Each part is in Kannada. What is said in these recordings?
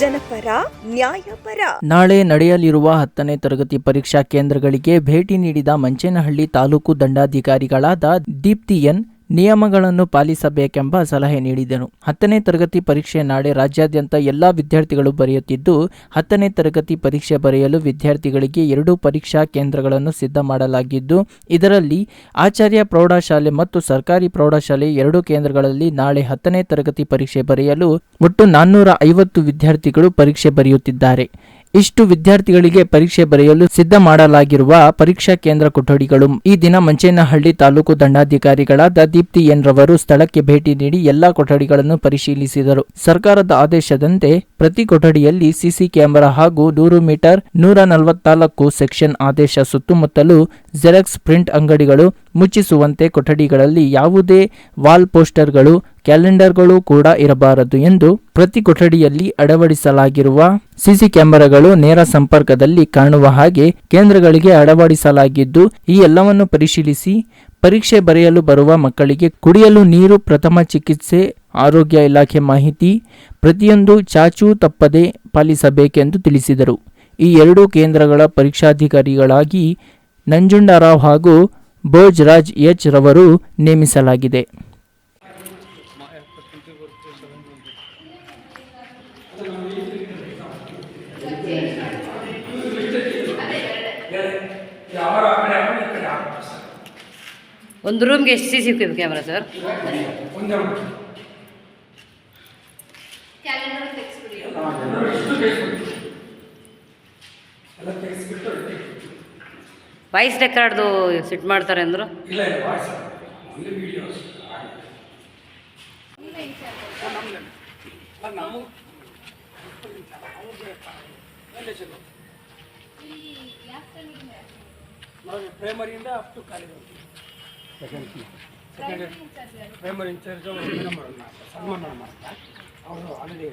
ಜನಪರ, ನ್ಯಾಯಪರ. ನಾಳೆ ನಡೆಯಲಿರುವ ಹತ್ತನೇ ತರಗತಿ ಪರೀಕ್ಷಾ ಕೇಂದ್ರಗಳಿಗೆ ಭೇಟಿ ನೀಡಿದ ಮಂಚೇನಹಳ್ಳಿ ತಾಲೂಕು ದಂಡಾಧಿಕಾರಿಗಳಾದ ದೀಪ್ತಿ ಎನ್. ನಿಯಮಗಳನ್ನು ಪಾಲಿಸಬೇಕೆಂಬ ಸಲಹೆ ನೀಡಿದರು ಹತ್ತನೇ ತರಗತಿ ಪರೀಕ್ಷೆ ನಾಳೆ ರಾಜ್ಯಾದ್ಯಂತ ಎಲ್ಲಾ ವಿದ್ಯಾರ್ಥಿಗಳು ಬರೆಯುತ್ತಿದ್ದು, ಹತ್ತನೇ ತರಗತಿ ಪರೀಕ್ಷೆ ಬರೆಯಲು ವಿದ್ಯಾರ್ಥಿಗಳಿಗೆ ಎರಡು ಪರೀಕ್ಷಾ ಕೇಂದ್ರಗಳನ್ನು ಸಿದ್ಧ ಮಾಡಲಾಗಿದ್ದು, ಇದರಲ್ಲಿ ಆಚಾರ್ಯ ಪ್ರೌಢಶಾಲೆ ಮತ್ತು ಸರ್ಕಾರಿ ಪ್ರೌಢಶಾಲೆ ಎರಡು ಕೇಂದ್ರಗಳಲ್ಲಿ ನಾಳೆ ಹತ್ತನೇ ತರಗತಿ ಪರೀಕ್ಷೆ ಬರೆಯಲು ಒಟ್ಟು ನಾನ್ನೂರ ಐವತ್ತು ವಿದ್ಯಾರ್ಥಿಗಳು ಪರೀಕ್ಷೆ ಬರೆಯುತ್ತಿದ್ದಾರೆ. ಇಷ್ಟು ವಿದ್ಯಾರ್ಥಿಗಳಿಗೆ ಪರೀಕ್ಷೆ ಬರೆಯಲು ಸಿದ್ಧ ಮಾಡಲಾಗಿರುವ ಪರೀಕ್ಷಾ ಕೇಂದ್ರ ಕೊಠಡಿಗಳು. ಈ ದಿನ ಮಂಚೇನಹಳ್ಳಿ ತಾಲೂಕು ದಂಡಾಧಿಕಾರಿಗಳಾದ ದೀಪ್ತಿ ಎನ್ ರವರು ಸ್ಥಳಕ್ಕೆ ಭೇಟಿ ನೀಡಿ ಎಲ್ಲಾ ಕೊಠಡಿಗಳನ್ನು ಪರಿಶೀಲಿಸಿದರು. ಸರ್ಕಾರದ ಆದೇಶದಂತೆ ಪ್ರತಿ ಕೊಠಡಿಯಲ್ಲಿ ಸಿಸಿ ಕ್ಯಾಮೆರಾ ಹಾಗೂ ನೂರು ಮೀಟರ್, ನೂರ ನಲವತ್ನಾಲ್ಕು ಸೆಕ್ಷನ್ ಆದೇಶ ಸುತ್ತಮುತ್ತಲು ಜೆರಾಕ್ಸ್, ಪ್ರಿಂಟ್ ಅಂಗಡಿಗಳು ಮುಚ್ಚಿಸುವಂತೆ ಕೊಠಡಿಗಳಲ್ಲಿ ಯಾವುದೇ ವಾಲ್ ಪೋಸ್ಟರ್ಗಳು ಕ್ಯಾಲೆಂಡರ್ಗಳು ಕೂಡ ಇರಬಾರದು ಎಂದು ಪ್ರತಿ ಕೊಠಡಿಯಲ್ಲಿ ಅಳವಡಿಸಲಾಗಿರುವ ಸಿಸಿ ಕ್ಯಾಮೆರಾಗಳು ನೇರ ಸಂಪರ್ಕದಲ್ಲಿ ಕಾಣುವ ಹಾಗೆ ಕೇಂದ್ರಗಳಿಗೆ ಅಳವಡಿಸಲಾಗಿದ್ದು ಈ ಎಲ್ಲವನ್ನು ಪರಿಶೀಲಿಸಿ ಪರೀಕ್ಷೆ ಬರೆಯಲು ಬರುವ ಮಕ್ಕಳಿಗೆ ಕುಡಿಯಲು ನೀರು, ಪ್ರಥಮ ಚಿಕಿತ್ಸೆ, ಆರೋಗ್ಯ ಇಲಾಖೆ ಮಾಹಿತಿ, ಪ್ರತಿಯೊಂದು ಚಾಚೂ ತಪ್ಪದೆ ಪಾಲಿಸಬೇಕೆಂದು ತಿಳಿಸಿದರು. ಈ ಎರಡೂ ಕೇಂದ್ರಗಳ ಪರೀಕ್ಷಾಧಿಕಾರಿಗಳಾಗಿ ನಂಜುಂಡರಾವ್ ಹಾಗೂ ಭೋಜ್ ರಾಜ್ ಎಚ್ ರವರು ನೇಮಿಸಲಾಗಿದೆ. ಒಂದು ರೂಮ್ಗೆ ಎಷ್ಟು C C camera sir voice ರೆಕಾರ್ಡ್ದು sit ಮಾಡ್ತಾರೆ ಅಂದರು? ಪ್ರೈಮರಿಯಿಂದ up to college second primary incharge ಅವರು ಮೇಡಮ್ ಅವರನ್ನ ಸನ್ಮಾನ ಮಾಡ್ತಾ ಅವರು ಆಲ್ರೆಡಿ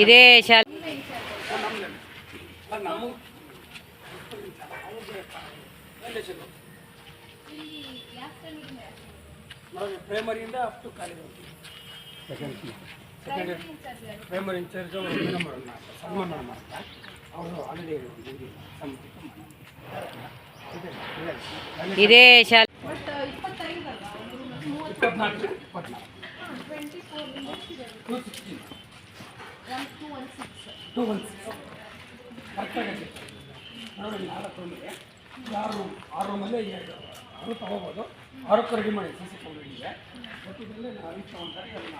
ಇದೇ ಶಾಲೆ ನಮ್ಮ ಪ್ರೈಮರಿಯಿಂದ up to college second second primary incharge ಅವರು ಮೇಡಮ್ ಸನ್ಮಾನ ಮಾಡ್ತಾ ಅವರು ಆಲ್ರೆಡಿ ಇದೇ ಶಾಲೆ. ಇಪ್ಪತ್ನಾಲ್ಕು. ಇಪ್ಪತ್ನಾಲ್ಕು. ಟೂ ಒನ್ ಸಿಕ್ಸ್ ಕರೆಕ್ಟಾಗಿ ನಾಲ್ಕು ರೂಮಿಗೆ ಆರು ರೂಮ್ ಆರು ರೂಮಲ್ಲೇ ಆರು ತೊಗೋಬೋದು ಖರೀದಿ ರೆಡಿ ಮಾಡಿ ಸಿ ಸಿ ಇದೆ. ಒಟ್ಟಿನಲ್ಲಿ ನಾವು ಐದು ತೊಗೊಂಡ್ರೆ ಅದನ್ನು